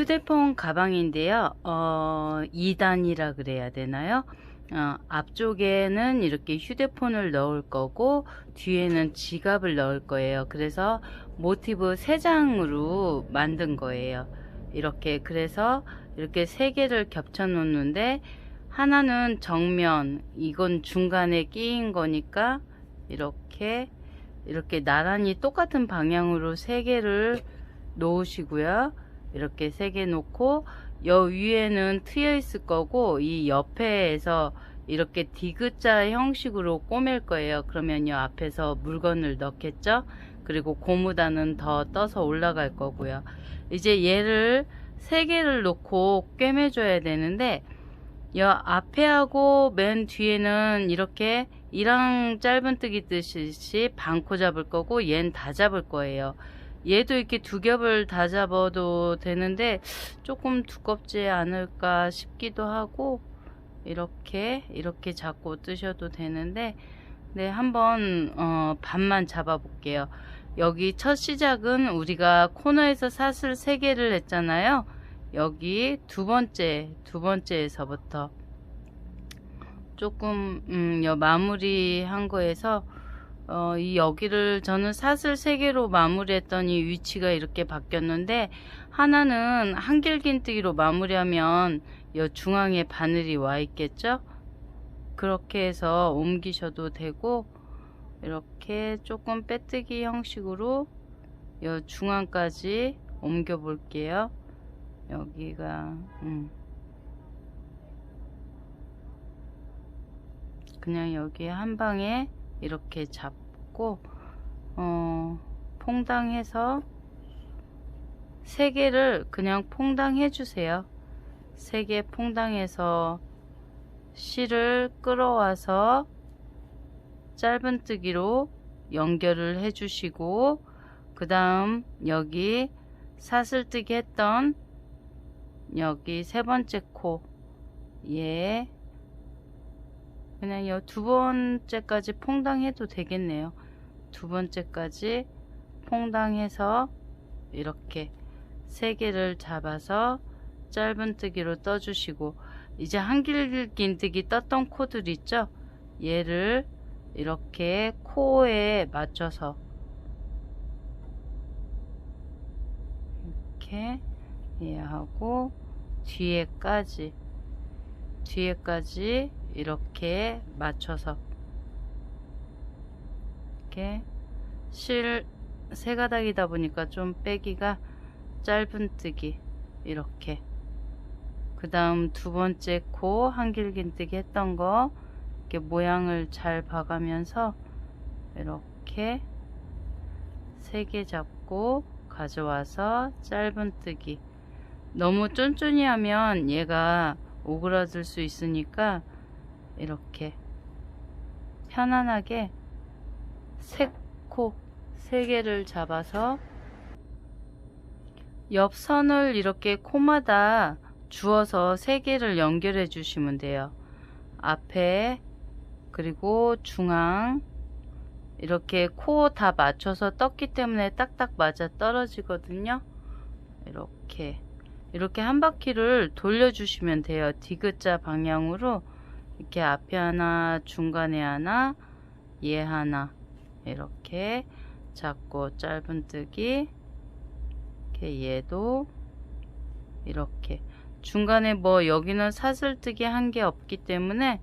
휴대폰 가방인데요. 어, 2단이라 그래야 되나요? 어, 앞쪽에는 이렇게 휴대폰을 넣을 거고 뒤에는 지갑을 넣을 거예요. 그래서 모티브 3장으로 만든 거예요. 이렇게 그래서 이렇게 세 개를 겹쳐 놓는데 하나는 정면 이건 중간에 끼인 거니까 이렇게 이렇게 나란히 똑같은 방향으로 세 개를 놓으시고요. 이렇게 세 개 놓고 여 위에는 트여 있을 거고 이 옆에에서 이렇게 디귿자 형식으로 꼬맬 거예요. 그러면 요 앞에서 물건을 넣겠죠. 그리고 고무단은 더 떠서 올라갈 거고요. 이제 얘를 세 개를 놓고 꿰매줘야 되는데 여 앞에 하고 맨 뒤에는 이렇게 이랑 짧은 뜨기 뜨듯이 반코 잡을 거고 얘는 다 잡을 거예요. 얘도 이렇게 두 겹을 다 잡아도 되는데 조금 두껍지 않을까 싶기도 하고 이렇게 이렇게 잡고 뜨셔도 되는데 네 한번 어, 반만 잡아 볼게요. 여기 첫 시작은 우리가 코너에서 사슬 3개를 했잖아요. 여기 두 번째 두 번째에서부터. 조금 음, 여 마무리 한 거에서 어, 이 여기를 저는 사슬 3개로 마무리했더니 위치가 이렇게 바뀌었는데 하나는 한길긴뜨기로 마무리하면 여 중앙에 바늘이 와 있겠죠 그렇게 해서 옮기셔도 되고 이렇게 조금 빼뜨기 형식으로 여 중앙까지 옮겨 볼게요 여기가 음. 그냥 여기 한 방에 이렇게 잡고 어, 퐁당해서 세 개를 그냥 퐁당해 주세요. 세개 퐁당해서 실을 끌어와서 짧은뜨기로 연결을 해 주시고 그 다음 여기 사슬뜨기 했던 여기 세 번째 코 예. 그냥 이두 번째까지 퐁당해도 되겠네요. 두 번째까지 퐁당해서 이렇게 세 개를 잡아서 짧은뜨기로 떠주시고 이제 한길긴뜨기 떴던 코들 있죠? 얘를 이렇게 코에 맞춰서 이렇게 얘하고 뒤에까지 뒤에까지 이렇게 맞춰서 이렇게 실 세 가닥이다 보니까 좀 빼기가 짧은뜨기 이렇게. 그 다음 두 번째 코 한길긴뜨기 했던 거 이렇게 모양을 잘 봐가면서 이렇게 세 개 잡고 가져와서 짧은뜨기. 너무 쫀쫀이 하면 얘가 오그라들 수 있으니까 이렇게 편안하게 세코 세 개를 잡아서 옆 선을 이렇게 코마다 주어서 세 개를 연결해 주시면 돼요. 앞에 그리고 중앙 이렇게 코 다 맞춰서 떴기 때문에 딱딱 맞아 떨어지거든요. 이렇게 이렇게 한 바퀴를 돌려주시면 돼요. 디귿자 방향으로 이렇게 앞에 하나, 중간에 하나, 얘 하나 이렇게 잡고 짧은뜨기 이렇게 얘도 이렇게 중간에 뭐 여기는 사슬뜨기 한 게 없기 때문에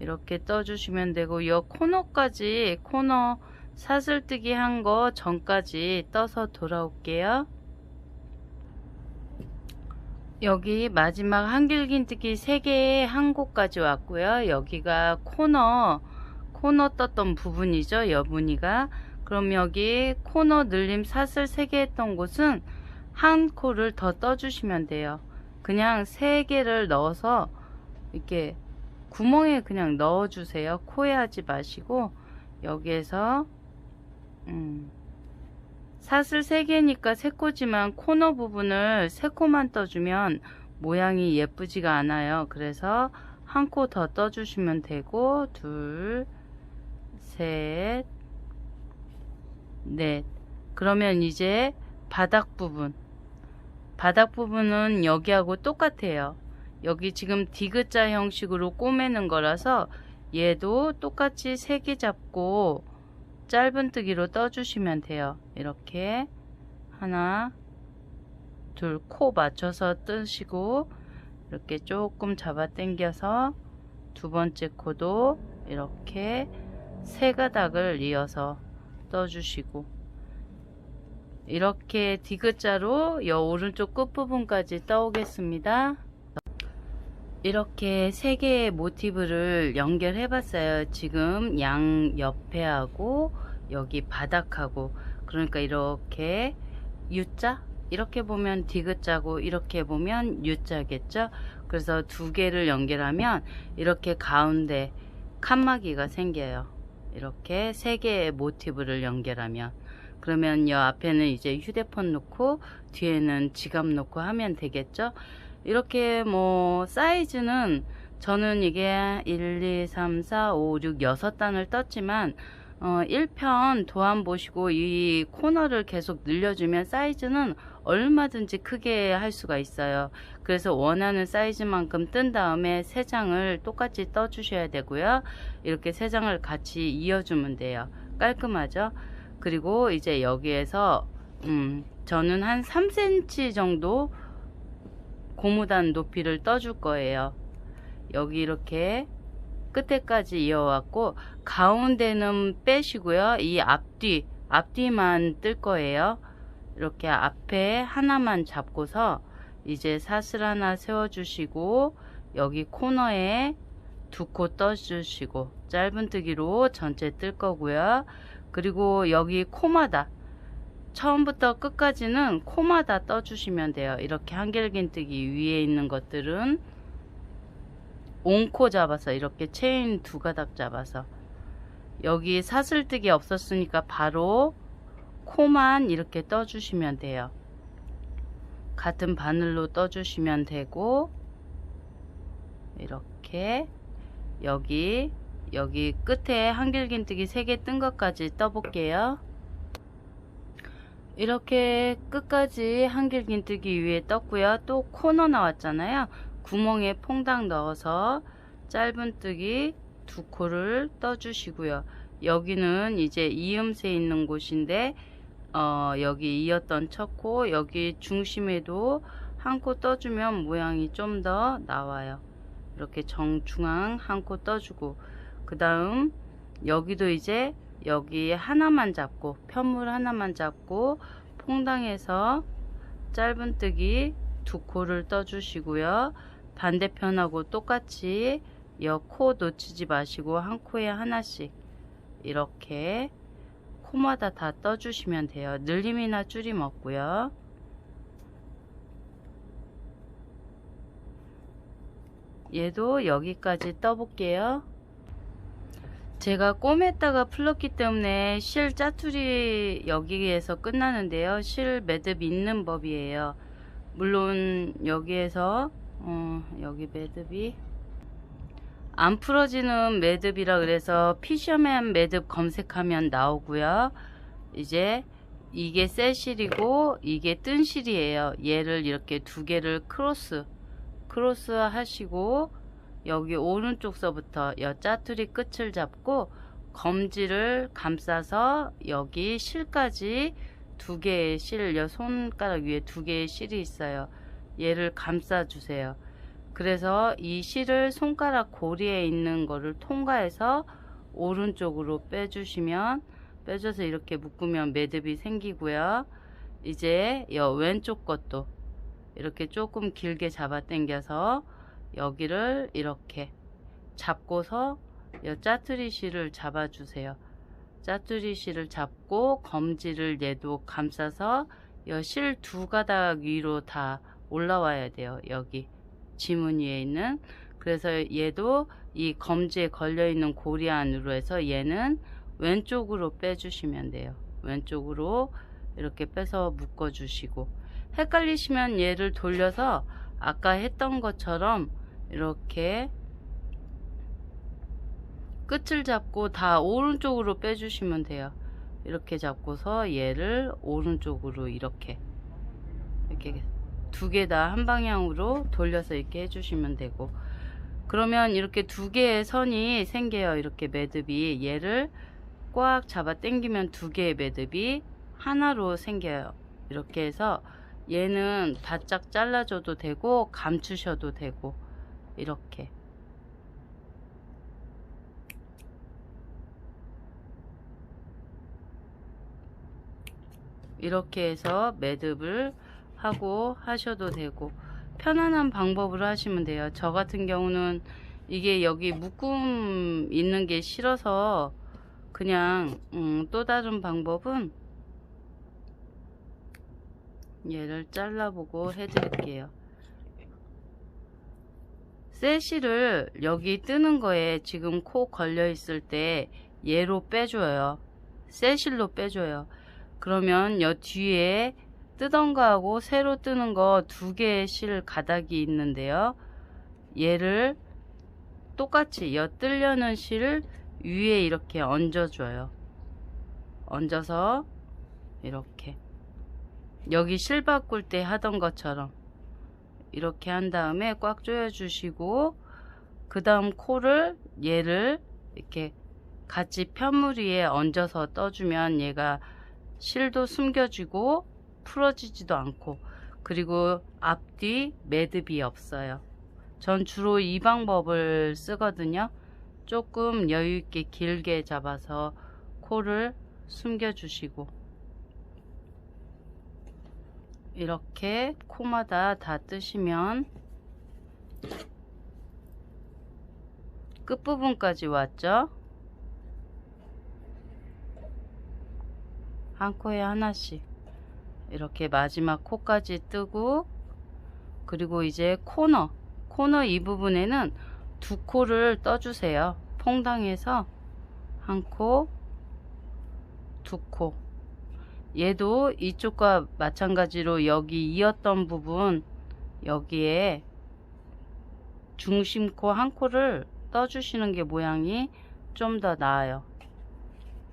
이렇게 떠주시면 되고 이 코너까지 코너 사슬뜨기 한 거 전까지 떠서 돌아올게요. 여기 마지막 한길긴뜨기 3개의 한 곳까지 왔고요. 여기가 코너 코너 떴던 부분이죠. 여분이가 그럼 여기 코너 늘림 사슬 3개 했던 곳은 한 코를 더 떠주시면 돼요. 그냥 3개를 넣어서 이렇게 구멍에 그냥 넣어주세요. 코에 하지 마시고 여기에서 음, 사슬 3개니까 3코지만 코너 부분을 3코만 떠주면 모양이 예쁘지가 않아요. 그래서 한 코 더 떠주시면 되고 둘, 셋, 넷 그러면 이제 바닥 부분 바닥 부분은 여기하고 똑같아요. 여기 지금 디귿자 형식으로 꼬매는 거라서 얘도 똑같이 세개 잡고 짧은뜨기로 떠주시면 돼요. 이렇게 하나 둘 코 맞춰서 뜨시고 이렇게 조금 잡아 당겨서 두 번째 코도 이렇게 세 가닥을 이어서 떠주시고 이렇게 디귿자로 여 오른쪽 끝부분까지 떠오겠습니다. 이렇게 세 개의 모티브를 연결해 봤어요. 지금 양 옆에 하고 여기 바닥하고 그러니까 이렇게 U자 이렇게 보면 디귿자고 이렇게 보면 U자겠죠. 그래서 두 개를 연결하면 이렇게 가운데 칸막이가 생겨요. 이렇게 세 개의 모티브를 연결하면 그러면 여 앞에는 이제 휴대폰 놓고 뒤에는 지갑 놓고 하면 되겠죠. 이렇게 뭐 사이즈는 저는 이게 1, 2, 3, 4, 5, 6, 6단을 떴지만 어, 1편 도안 보시고 이 코너를 계속 늘려주면 사이즈는 얼마든지 크게 할 수가 있어요. 그래서 원하는 사이즈만큼 뜬 다음에 세 장을 똑같이 떠 주셔야 되고요. 이렇게 세 장을 같이 이어주면 돼요. 깔끔하죠? 그리고 이제 여기에서 음, 저는 한 3cm 정도 고무단 높이를 떠줄 거예요. 여기 이렇게 끝에까지 이어왔고 가운데는 빼시고요. 이 앞뒤 앞뒤만 뜰 거예요. 이렇게 앞에 하나만 잡고서 이제 사슬 하나 세워주시고 여기 코너에 두 코 떠주시고 짧은뜨기로 전체 뜰 거고요. 그리고 여기 코마다 처음부터 끝까지는 코마다 떠주시면 돼요. 이렇게 한길긴뜨기 위에 있는 것들은 옹코 잡아서 이렇게 체인 두 가닥 잡아서 여기 사슬뜨기 없었으니까 바로 코만 이렇게 떠주시면 돼요. 같은 바늘로 떠주시면 되고 이렇게 여기 여기 끝에 한길긴뜨기 3개 뜬 것까지 떠볼게요. 이렇게 끝까지 한길긴뜨기 위에 떴고요. 또 코너 나왔잖아요. 구멍에 퐁당 넣어서 짧은뜨기 두 코를 떠주시고요. 여기는 이제 이음새 있는 곳인데 어, 여기 이었던 첫 코, 여기 중심에도 한 코 떠주면 모양이 좀 더 나와요. 이렇게 정중앙 한 코 떠주고 그 다음 여기도 이제 여기 하나만 잡고 편물 하나만 잡고 퐁당해서 짧은뜨기 두 코를 떠주시고요. 반대편하고 똑같이 여코 놓치지 마시고 한 코에 하나씩 이렇게 코마다 다 떠주시면 돼요. 늘림이나 줄임 없고요. 얘도 여기까지 떠볼게요. 제가 꼬맸다가 풀렀기 때문에 실 짜투리 여기에서 끝나는데요. 실 매듭 있는 법이에요. 물론 여기에서 어, 여기 매듭이 안 풀어지는 매듭이라 그래서 피셔맨 매듭 검색하면 나오고요. 이제 이게 새 실이고 이게 뜬 실이에요. 얘를 이렇게 두 개를 크로스 크로스 하시고 여기 오른쪽서부터 여 짜투리 끝을 잡고 검지를 감싸서 여기 실까지 두 개의 실, 여 손가락 위에 두 개의 실이 있어요. 얘를 감싸 주세요. 그래서 이 실을 손가락 고리에 있는 거를 통과해서 오른쪽으로 빼주시면 빼줘서 이렇게 묶으면 매듭이 생기고요. 이제 여 왼쪽 것도 이렇게 조금 길게 잡아 당겨서 여기를 이렇게 잡고서 여 짜투리 실을 잡아 주세요. 짜투리 실을 잡고 검지를 얘도 감싸서 여실두 가닥 위로 다 올라와야 돼요. 여기 지문 위에 있는 그래서 얘도 이 검지에 걸려 있는 고리 안으로 해서 얘는 왼쪽으로 빼주시면 돼요. 왼쪽으로 이렇게 빼서 묶어 주시고 헷갈리시면 얘를 돌려서 아까 했던 것처럼 이렇게 끝을 잡고 다 오른쪽으로 빼주시면 돼요. 이렇게 잡고서 얘를 오른쪽으로 이렇게 이렇게 두 개 다 한 방향으로 돌려서 이렇게 해주시면 되고. 그러면 이렇게 두 개의 선이 생겨요. 이렇게 매듭이. 얘를 꽉 잡아 당기면 두 개의 매듭이 하나로 생겨요. 이렇게 해서 얘는 바짝 잘라줘도 되고 감추셔도 되고 이렇게. 이렇게 해서 매듭을 하고 하셔도 되고 편안한 방법으로 하시면 돼요. 저 같은 경우는 이게 여기 묶음 있는 게 싫어서 그냥 음, 또 다른 방법은 얘를 잘라보고 해드릴게요 세시를 여기 뜨는 거에 지금 코 걸려 있을 때 얘로 빼줘요. 세실로 빼줘요. 그러면 여 뒤에 뜨던 거하고 새로 뜨는 거 두 개의 실 가닥이 있는데요. 얘를 똑같이 여 뜰려는 실을 위에 이렇게 얹어줘요. 얹어서 이렇게. 여기 실 바꿀 때 하던 것처럼 이렇게 한 다음에 꽉 조여 주시고 그 다음 코를 얘를 이렇게 같이 편물 위에 얹어서 떠주면 얘가 실도 숨겨지고 풀어지지도 않고 그리고 앞뒤 매듭이 없어요. 전 주로 이 방법을 쓰거든요. 조금 여유있게 길게 잡아서 코를 숨겨 주시고 이렇게 코마다 다 뜨시면 끝부분까지 왔죠? 한 코에 하나씩. 이렇게 마지막 코까지 뜨고 그리고 이제 코너 코너 이 부분에는 두 코를 떠주세요. 퐁당해서 한 코, 두 코. 얘도 이쪽과 마찬가지로 여기 이었던 부분 여기에 중심코 한 코를 떠주시는 게 모양이 좀 더 나아요.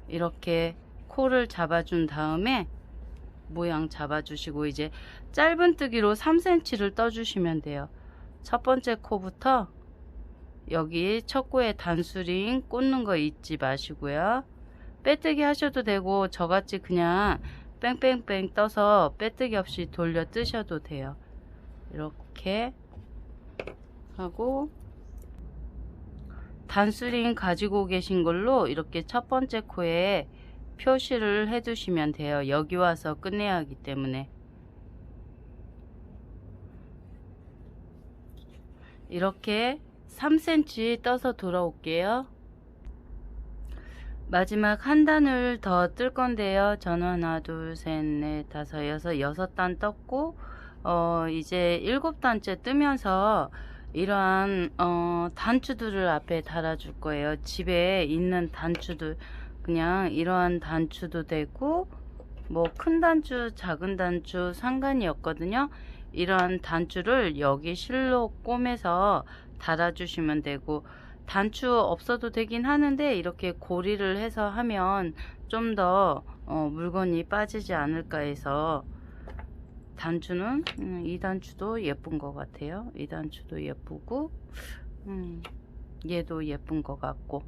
이렇게 코를 잡아준 다음에 모양 잡아주시고 이제 짧은뜨기로 3cm를 떠주시면 돼요. 첫 번째 코부터 여기 첫 코에 단수링 꽂는 거 잊지 마시고요. 빼뜨기 하셔도 되고 저같이 그냥 뺑뺑뺑 떠서 빼뜨기 없이 돌려 뜨셔도 돼요. 이렇게 하고 단수링 가지고 계신 걸로 이렇게 첫 번째 코에 표시를 해 두시면 돼요. 여기 와서 끝내야 하기 때문에 이렇게 3cm 떠서 돌아올게요. 마지막 한 단을 더 뜰 건데요. 저는 하나, 둘, 셋, 넷, 다섯, 여섯, 여섯 단 떴고, 어, 이제 일곱 단째 뜨면서 이러한, 어, 단추들을 앞에 달아줄 거예요. 집에 있는 단추들, 그냥 이러한 단추도 되고, 뭐 큰 단추, 작은 단추 상관이 없거든요. 이러한 단추를 여기 실로 꿰매서 달아주시면 되고, 단추 없어도 되긴 하는데 이렇게 고리를 해서 하면 좀더 어, 물건이 빠지지 않을까 해서 단추는 음, 이 단추도 예쁜 것 같아요. 이 단추도 예쁘고 음, 얘도 예쁜 것 같고.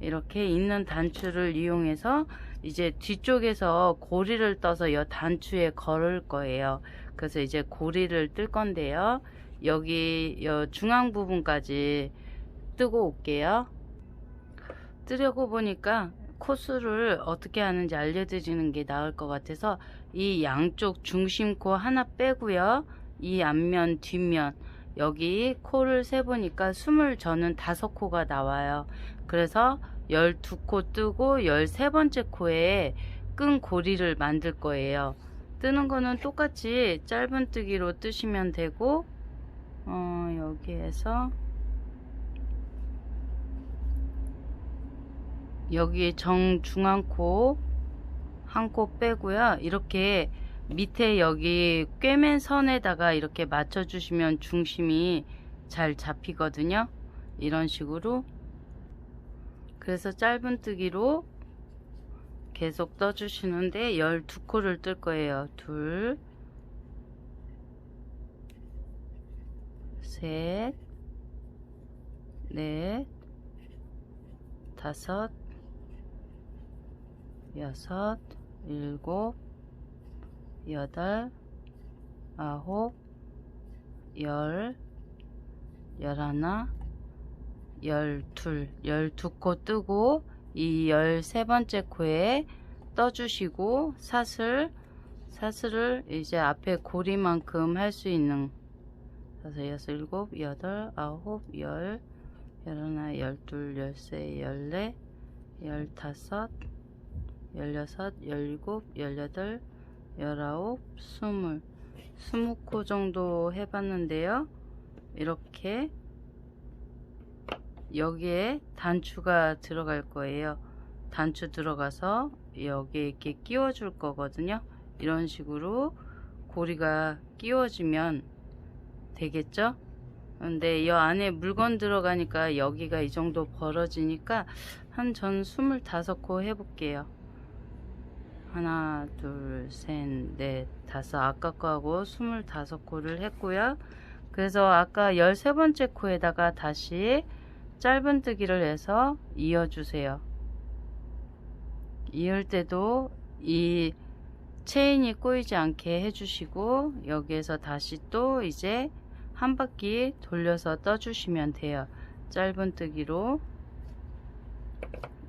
이렇게 있는 단추를 이용해서 이제 뒤쪽에서 고리를 떠서 이 단추에 걸을 거예요. 그래서 이제 고리를 뜰 건데요. 여기 여 중앙 부분까지 뜨고 올게요. 뜨려고 보니까 코스를 어떻게 하는지 알려드리는 게 나을 것 같아서 이 양쪽 중심 코 하나 빼고요. 이 앞면 뒷면. 여기 코를 세보니까 숨을 저는 다섯 코가 나와요. 그래서 12코 뜨고 13번째 코에 끈 고리를 만들 거예요. 뜨는 거는 똑같이 짧은 뜨기로 뜨시면 되고 어, 여기에서 여기 정중앙 코 한 코 빼고요. 이렇게 밑에 여기 꿰맨 선에다가 이렇게 맞춰 주시면 중심이 잘 잡히거든요. 이런 식으로. 그래서 짧은뜨기로 계속 떠 주시는데 12코를 뜰 거예요. 둘 셋, 넷, 다섯, 여섯, 일곱, 여덟, 아홉, 열, 열하나, 열둘, 열두 코 뜨고 이 열세 번째 코에 떠주시고 사슬, 사슬을 이제 앞에 고리만큼 할 수 있는 다섯, 여섯, 일곱, 여덟, 아홉, 열, 열하나, 열둘, 열세, 열네, 열다섯, 열여섯, 열일곱, 열여덟, 열아홉, 스물, 스무 코 정도 해봤는데요. 이렇게 여기에 단추가 들어갈 거예요. 단추 들어가서 여기에 이렇게 끼워 줄 거거든요. 이런 식으로 고리가 끼워지면 되겠죠? 근데 이 안에 물건 들어가니까 여기가 이 정도 벌어지니까 한 전 25코 해볼게요. 하나, 둘, 셋, 넷, 다섯. 아까 거하고 25코를 했고요. 그래서 아까 13번째 코에다가 다시 짧은뜨기를 해서 이어주세요. 이을 때도 이 체인이 꼬이지 않게 해주시고 여기에서 다시 또 이제 한 바퀴 돌려서 떠주시면 돼요. 짧은뜨기로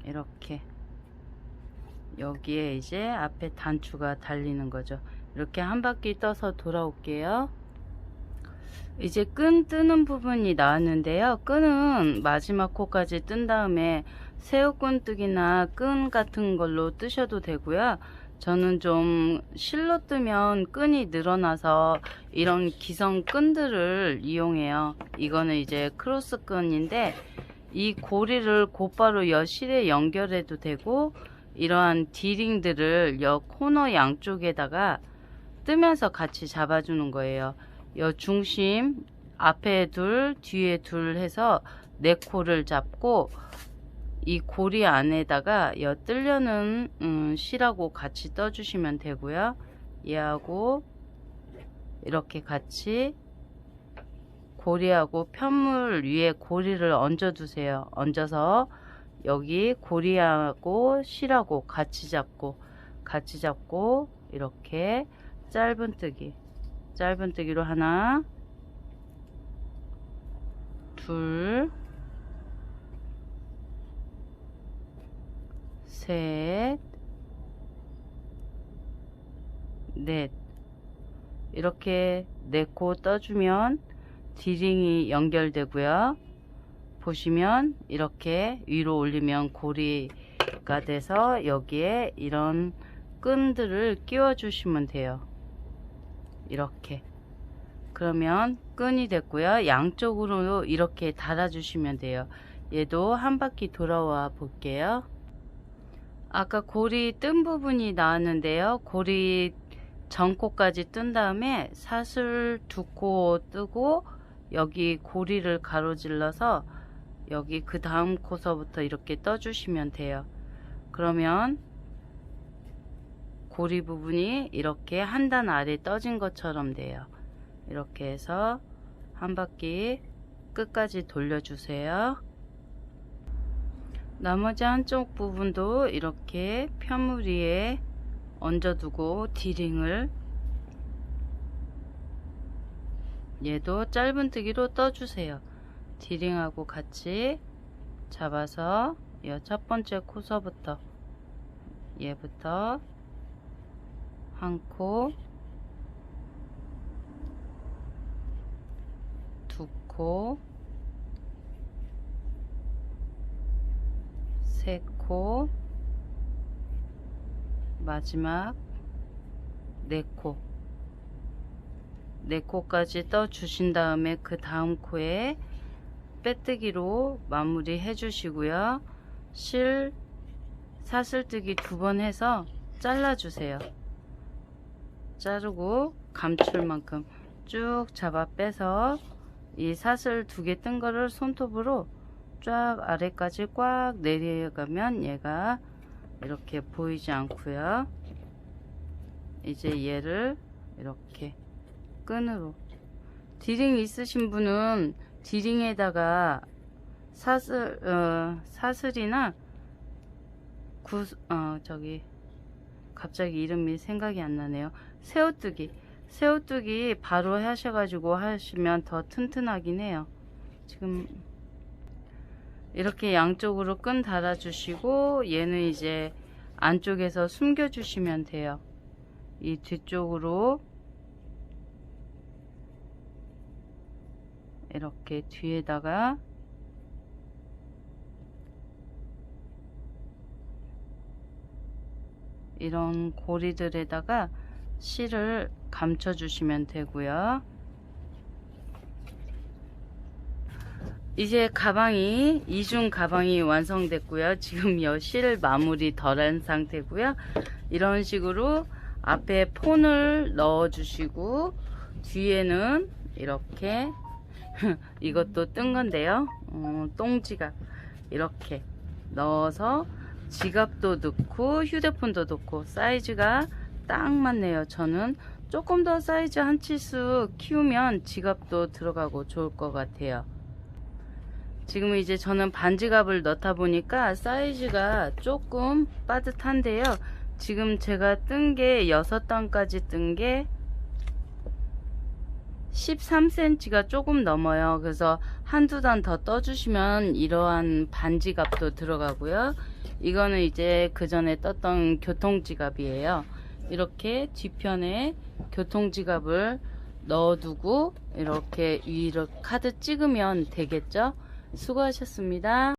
이렇게 여기에 이제 앞에 단추가 달리는 거죠. 이렇게 한 바퀴 떠서 돌아올게요. 이제 끈 뜨는 부분이 나왔는데요. 끈은 마지막 코까지 뜬 다음에 새우끈 뜨기나 끈 같은 걸로 뜨셔도 되고요. 저는 좀 실로 뜨면 끈이 늘어나서 이런 기성 끈들을 이용해요. 이거는 이제 크로스 끈인데 이 고리를 곧바로 여 실에 연결해도 되고 이러한 디링들을 여 코너 양쪽에다가 뜨면서 같이 잡아주는 거예요. 여 중심 앞에 둘 뒤에 둘 해서 네 코를 잡고 이 고리 안에다가 여 뜰려는 음, 실하고 같이 떠주시면 되고요. 얘하고 이렇게 같이 고리하고 편물 위에 고리를 얹어 두세요. 얹어서 여기 고리하고 실하고 같이 잡고 같이 잡고 이렇게 짧은뜨기 짧은뜨기로 하나 둘 셋, 넷. 이렇게 네코 떠주면 디링이 연결되고요. 보시면 이렇게 위로 올리면 고리가 돼서 여기에 이런 끈들을 끼워 주시면 돼요. 이렇게. 그러면 끈이 됐고요. 양쪽으로 이렇게 달아 주시면 돼요. 얘도 한 바퀴 돌아와 볼게요. 아까 고리 뜬 부분이 나왔는데요. 고리 전코까지 뜬 다음에 사슬 두 코 뜨고 여기 고리를 가로질러서 여기 그 다음 코서부터 이렇게 떠주시면 돼요. 그러면 고리 부분이 이렇게 한 단 아래 떠진 것처럼 돼요. 이렇게 해서 한 바퀴 끝까지 돌려주세요. 나머지 한쪽 부분도 이렇게 편물 위에 얹어두고 디링을 얘도 짧은뜨기로 떠주세요. 디링하고 같이 잡아서 이 첫 번째 코서부터 얘부터 한 코, 두 코, 세 코, 마지막 네 코. 네 코까지 떠 주신 다음에 그 다음 코에 빼뜨기로 마무리 해 주시고요. 실 사슬뜨기 두 번 해서 잘라 주세요. 자르고 감출 만큼 쭉 잡아 빼서 이 사슬 두 개 뜬 거를 손톱으로 쫙 아래까지 꽉 내려가면 얘가 이렇게 보이지 않고요. 이제 얘를 이렇게 끈으로 디링 있으신 분은 디링에다가 사슬, 어, 사슬이나 구, 어, 저기, 갑자기 이름이 생각이 안 나네요. 새우뜨기. 새우뜨기 바로 하셔가지고 하시면 더 튼튼하긴 해요. 지금, 이렇게 양쪽으로 끈 달아주시고, 얘는 이제 안쪽에서 숨겨주시면 돼요. 이 뒤쪽으로 이렇게 뒤에다가 이런 고리들에다가 실을 감춰 주시면 되고요. 이제 가방이 이중 가방이 완성됐고요. 지금 여실 마무리 덜한 상태고요. 이런 식으로 앞에 폰을 넣어 주시고 뒤에는 이렇게 이것도 뜬 건데요. 어, 똥지갑 이렇게 넣어서 지갑도 넣고 휴대폰도 넣고 사이즈가 딱 맞네요. 저는 조금 더 사이즈 한 치수 키우면 지갑도 들어가고 좋을 것 같아요. 지금 이제 저는 반지갑을 넣다 보니까 사이즈가 조금 빠듯한데요. 지금 제가 뜬 게 6단까지 뜬 게 13cm가 조금 넘어요. 그래서 한두 단 더 떠주시면 이러한 반지갑도 들어가고요. 이거는 이제 그 전에 떴던 교통지갑이에요. 이렇게 뒤편에 교통지갑을 넣어두고 이렇게 위로 카드 찍으면 되겠죠? 수고하셨습니다.